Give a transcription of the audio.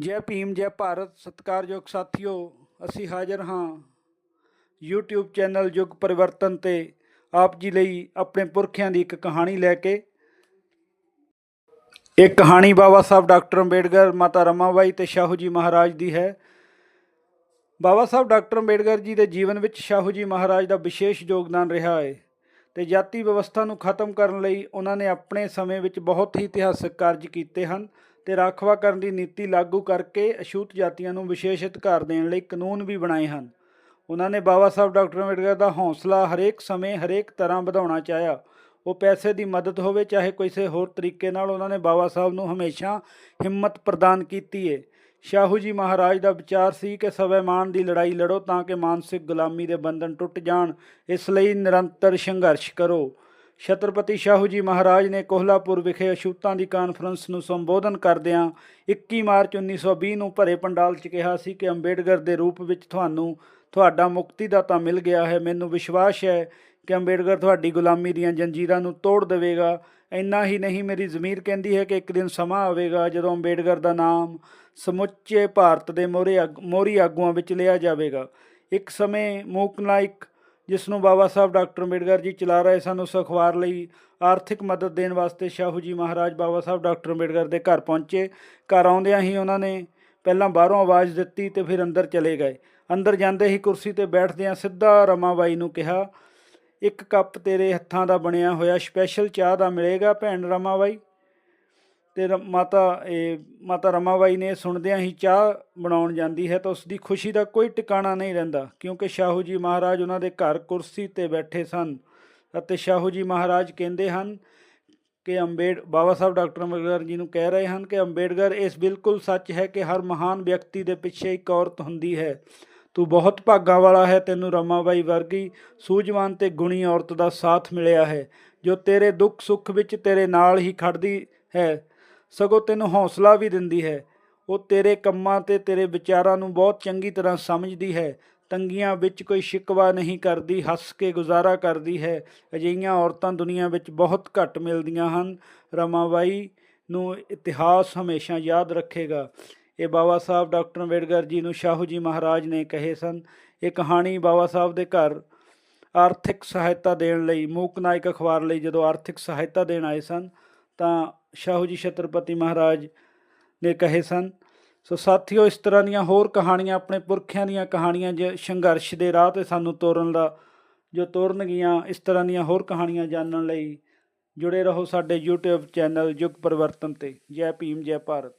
ਜੈ ਭੀਮ, ਜੈ ਭਾਰਤ ਸਤਿਕਾਰਯੋਗ ਸਾਥੀਓ, ਅਸੀਂ ਹਾਜ਼ਰ ਹਾਂ YouTube ਚੈਨਲ ਯੁੱਗ ਪਰਿਵਰਤਨ ਤੇ ਆਪ ਜੀ ਲਈ ਆਪਣੇ ਪੁਰਖਿਆਂ ਦੀ ਇੱਕ ਕਹਾਣੀ ਲੈ ਕੇ। ਇਹ ਕਹਾਣੀ ਬਾਬਾ ਸਾਹਿਬ ਡਾਕਟਰ ਅੰਬੇਡਕਰ, ਮਾਤਾ ਰਮਾਬਾਈ ਤੇ ਸ਼ਾਹੂ ਜੀ ਮਹਾਰਾਜ ਦੀ ਹੈ। ਬਾਬਾ ਸਾਹਿਬ ਡਾਕਟਰ ਅੰਬੇਡਕਰ ਜੀ ਦੇ ਜੀਵਨ ਵਿੱਚ ਸ਼ਾਹੂ ਜੀ ਮਹਾਰਾਜ ਦਾ ਵਿਸ਼ੇਸ਼ ਯੋਗਦਾਨ ਰਿਹਾ ਹੈ ਤੇ ਜਾਤੀ ਵਿਵਸਥਾ ਨੂੰ ਖਤਮ ਕਰਨ ਲਈ ਉਹਨਾਂ ਨੇ ਆਪਣੇ ਸਮੇਂ ਵਿੱਚ ਬਹੁਤ ਹੀ ਇਤਿਹਾਸਕ ਕਾਰਜ ਕੀਤੇ ਹਨ। ਤੇ ਰਾਖਵਾ ਕਰਨ ਦੀ ਨੀਤੀ ਲਾਗੂ ਕਰਕੇ ਅਛੂਤ ਜਾਤੀਆਂ ਨੂੰ ਵਿਸ਼ੇਸ਼ ਅਧਿਕਾਰ ਦੇਣ ਲਈ ਕਾਨੂੰਨ ਵੀ ਬਣਾਏ ਹਨ। ਉਹਨਾਂ ਨੇ ਬਾਬਾ ਸਾਹਿਬ ਡਾਕਟਰ ਅੰਬੇਡਕਰ ਦਾ ਹੌਸਲਾ ਹਰੇਕ ਸਮੇਂ ਹਰੇਕ ਤਰ੍ਹਾਂ ਵਧਾਉਣਾ ਚਾਹਿਆ। ਉਹ ਪੈਸੇ ਦੀ ਮਦਦ ਹੋਵੇ, ਚਾਹੇ ਕਿਸੇ ਹੋਰ ਤਰੀਕੇ ਨਾਲ ਉਹਨਾਂ ਨੇ ਬਾਬਾ ਸਾਹਿਬ ਨੂੰ ਹਮੇਸ਼ਾ ਹਿੰਮਤ ਪ੍ਰਦਾਨ ਕੀਤੀ ਹੈ ਸ਼ਾਹੂ ਜੀ ਮਹਾਰਾਜ ਦਾ ਵਿਚਾਰ ਸੀ ਕਿ ਸਵੈਮਾਨ ਦੀ ਲੜਾਈ ਲੜੋ ਤਾਂ ਕਿ ਮਾਨਸਿਕ ਗੁਲਾਮੀ ਦੇ ਬੰਧਨ ਟੁੱਟ ਜਾਣ, ਇਸ ਲਈ ਨਿਰੰਤਰ ਸੰਘਰਸ਼ ਕਰੋ। ਛਤਰਪਤੀ ਸ਼ਾਹੂ ਜੀ ਮਹਾਰਾਜ ਨੇ ਕੋਹਲਾਪੁਰ ਵਿਖੇ ਅਸ਼ੂਤਾਂ ਦੀ ਕਾਨਫਰੰਸ ਨੂੰ ਸੰਬੋਧਨ ਕਰਦਿਆਂ 21 ਮਾਰਚ 1920 ਨੂੰ ਭਰੇ ਪੰਡਾਲ 'ਚ ਕਿਹਾ ਸੀ ਕਿ ਅੰਬੇਡਕਰ ਦੇ ਰੂਪ ਵਿੱਚ ਤੁਹਾਨੂੰ ਤੁਹਾਡਾ ਮੁਕਤੀ ਮੁਕਤੀਦਾਤਾ ਮਿਲ ਗਿਆ ਹੈ, ਮੈਨੂੰ ਵਿਸ਼ਵਾਸ ਹੈ ਕਿ ਅੰਬੇਡਕਰ ਤੁਹਾਡੀ ਗੁਲਾਮੀ ਦੀਆਂ ਜੰਜੀਰਾਂ ਨੂੰ ਤੋੜ ਦੇਵੇਗਾ। ਇੰਨਾ ਹੀ ਨਹੀਂ, ਮੇਰੀ ਜ਼ਮੀਰ ਕਹਿੰਦੀ ਹੈ ਕਿ ਇੱਕ ਦਿਨ ਸਮਾਂ ਆਵੇਗਾ ਜਦੋਂ ਅੰਬੇਡਕਰ ਦਾ ਨਾਮ ਸਮੁੱਚੇ ਭਾਰਤ ਦੇ ਮੋਹਰੇ ਮੋਹਰੀ ਆਗੂਆਂ ਵਿੱਚ ਲਿਆ ਜਾਵੇਗਾ। ਇੱਕ ਸਮੇਂ ਮੂਕ ਨਾਇਕ ਜਿਸ ਨੂੰ ਬਾਬਾ ਸਾਹਿਬ ਡਾਕਟਰ ਅੰਬੇਡਕਰ ਜੀ ਚਲਾ ਰਹੇ ਸਨ, ਉਸ ਅਖਬਾਰ ਲਈ ਆਰਥਿਕ ਮਦਦ ਦੇਣ ਵਾਸਤੇ ਸ਼ਾਹੂ ਜੀ ਮਹਾਰਾਜ ਬਾਬਾ ਸਾਹਿਬ ਡਾਕਟਰ ਅੰਬੇਡਕਰ ਦੇ ਘਰ ਪਹੁੰਚੇ। ਘਰ ਆਉਂਦਿਆਂ ਹੀ ਉਹਨਾਂ ਨੇ ਪਹਿਲਾਂ ਬਾਹਰੋਂ ਆਵਾਜ਼ ਦਿੱਤੀ ਤੇ ਫਿਰ ਅੰਦਰ ਚਲੇ ਗਏ। ਅੰਦਰ ਜਾਂਦੇ ਹੀ ਕੁਰਸੀ ਤੇ ਬੈਠਦਿਆਂ ਸਿੱਧਾ ਰਮਾਬਾਈ ਨੂੰ ਕਿਹਾ, ਇੱਕ ਕੱਪ ਤੇਰੇ ਹੱਥਾਂ ਦਾ ਬਣਿਆ ਹੋਇਆ ਸਪੈਸ਼ਲ ਚਾਹ ਦਾ ਮਿਲੇਗਾ ਭੈਣ ਰਮਾਬਾਈ ਤੇ ਰ- ਮਾਤਾ ਇਹ ਮਾਤਾ ਰਮਾਬਾਈ ਨੇ ਸੁਣਦਿਆਂ ਹੀ ਚਾਹ ਬਣਾਉਣ ਜਾਂਦੀ ਹੈ ਤਾਂ ਉਸ ਦੀ ਖੁਸ਼ੀ ਦਾ ਕੋਈ ਟਿਕਾਣਾ ਨਹੀਂ ਰਹਿੰਦਾ, ਕਿਉਂਕਿ ਸ਼ਾਹੂ ਜੀ ਮਹਾਰਾਜ ਉਹਨਾਂ ਦੇ ਘਰ ਕੁਰਸੀ ਤੇ ਬੈਠੇ ਸਨ ਅਤੇ ਸ਼ਾਹੂ ਜੀ ਮਹਾਰਾਜ ਕਹਿੰਦੇ ਹਨ ਕਿ ਅੰਬੇਡ, ਬਾਬਾ ਸਾਹਿਬ ਡਾਕਟਰ ਅੰਬੇਡਕਰ ਜੀ ਨੂੰ ਕਹਿ ਰਹੇ ਹਨ ਕਿ ਅੰਬੇਡਕਰ, ਇਸ ਬਿਲਕੁਲ ਸੱਚ ਹੈ ਕਿ ਹਰ ਮਹਾਨ ਵਿਅਕਤੀ ਦੇ ਪਿੱਛੇ ਇੱਕ ਔਰਤ ਹੁੰਦੀ ਹੈ। ਤੂੰ ਬਹੁਤ ਭਾਗਾਂ ਵਾਲਾ ਹੈ, ਤੈਨੂੰ ਰਮਾਬਾਈ ਵਰਗੀ ਸੂਝਵਾਨ ਤੇ ਗੁਣੀ ਔਰਤ ਦਾ ਸਾਥ ਮਿਲਿਆ ਹੈ, ਜੋ ਤੇਰੇ ਦੁੱਖ ਸੁੱਖ ਵਿੱਚ ਤੇਰੇ ਨਾਲ ਹੀ ਖੜਦੀ ਹੈ। ਸਗੋਂ ਤੈਨੂੰ ਹੌਸਲਾ ਵੀ ਦਿੰਦੀ ਹੈ। ਉਹ ਤੇਰੇ ਕੰਮਾਂ ਤੇ ਤੇਰੇ ਵਿਚਾਰਾਂ ਨੂੰ ਬਹੁਤ ਚੰਗੀ ਤਰ੍ਹਾਂ ਸਮਝਦੀ ਹੈ। ਤੰਗੀਆਂ ਵਿੱਚ ਕੋਈ ਸ਼ਿਕਵਾ ਨਹੀਂ ਕਰਦੀ, ਹੱਸ ਕੇ ਗੁਜ਼ਾਰਾ ਕਰਦੀ ਹੈ। ਅਜਿਹੀਆਂ ਔਰਤਾਂ ਦੁਨੀਆ ਵਿੱਚ ਬਹੁਤ ਘੱਟ ਮਿਲਦੀਆਂ ਹਨ। ਰਮਾਬਾਈ ਨੂੰ ਇਤਿਹਾਸ ਹਮੇਸ਼ਾ ਯਾਦ ਰੱਖੇਗਾ। ਇਹ ਬਾਬਾ ਸਾਹਿਬ ਡਾਕਟਰ ਅੰਬੇਡਕਰ ਜੀ ਨੂੰ ਸ਼ਾਹੂ ਜੀ ਮਹਾਰਾਜ ਨੇ ਕਹੇ ਸਨ। ਇਹ ਕਹਾਣੀ ਬਾਬਾ ਸਾਹਿਬ ਦੇ ਘਰ ਆਰਥਿਕ ਸਹਾਇਤਾ ਦੇਣ ਲਈ, ਮੂਕ ਨਾਇਕ ਅਖਬਾਰ ਲਈ ਜਦੋਂ ਆਰਥਿਕ ਸਹਾਇਤਾ ਦੇਣ ਆਏ ਸਨ ਤਾਂ ਸ਼ਾਹੂ ਜੀ ਛਤਰਪਤੀ ਮਹਾਰਾਜ ਨੇ ਕਹੇ ਸਨ, ਸੋ ਸਾਥੀਓ, ਇਸ ਤਰ੍ਹਾਂ ਦੀਆਂ ਹੋਰ ਕਹਾਣੀਆਂ, ਆਪਣੇ ਪੁਰਖਿਆਂ ਦੀਆਂ ਕਹਾਣੀਆਂ ਜੇ ਸੰਘਰਸ਼ ਦੇ ਰਾਹ ਤੇ ਸਾਨੂੰ ਤੋਰਨ ਦਾ, ਜੋ ਤੋਰਨਗੀਆਂ, ਇਸ ਤਰ੍ਹਾਂ ਦੀਆਂ ਹੋਰ ਕਹਾਣੀਆਂ ਜਾਣਨ ਲਈ ਜੁੜੇ ਰਹੋ ਸਾਡੇ YouTube ਚੈਨਲ ਯੁੱਗ ਪਰਿਵਰਤਨ ਤੇ। ਜੈ ਭੀਮ, ਜੈ ਭਾਰਤ।